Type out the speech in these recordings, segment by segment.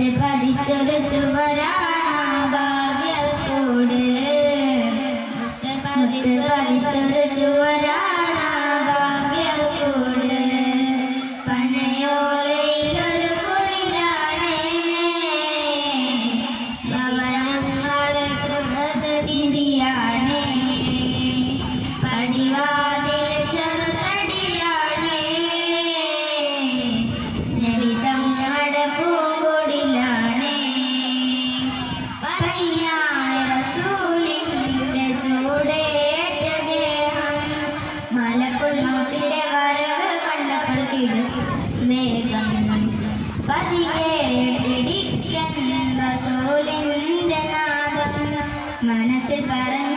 പത്ത് പതിച്ചൊരു ചുവരാണ് ഭാഗ്യത്തോട് പത്ത് പതിച്ചൊരു ചുവരാണ് ഭാഗ്യത്തോട് പനയോലയിലൊരു കുടിലാണ്. ഭവനങ്ങളെ കൃതയാണ് പടിവാ പതിയെ പിടിക്കൻ റസൂലിന്റെ നാദം മനസ്സിൽ പറഞ്ഞ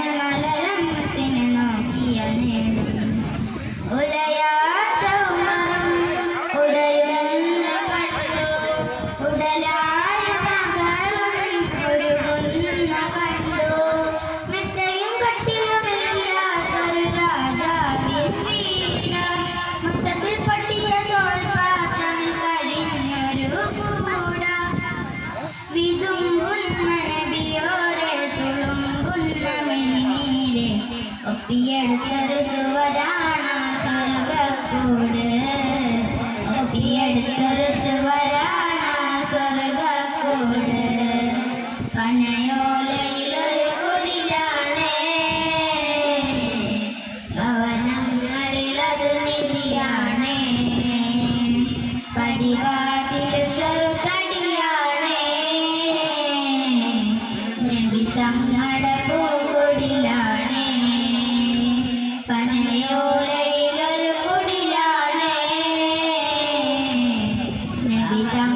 ഒപ്പിയെടുത്തൊരു ചുവരാണ സ്വർഗക്കൂട് ഒപ്പിയെടുത്തൊരു ചുവരാണ സ്വർഗക്കൂട് പനയോലയിലൊരു കുടിലാണേ. ഭവനങ്ങളിലത് നിധിയാണേ പടിവാതിൽ ചെറുതടിയാണേ we down.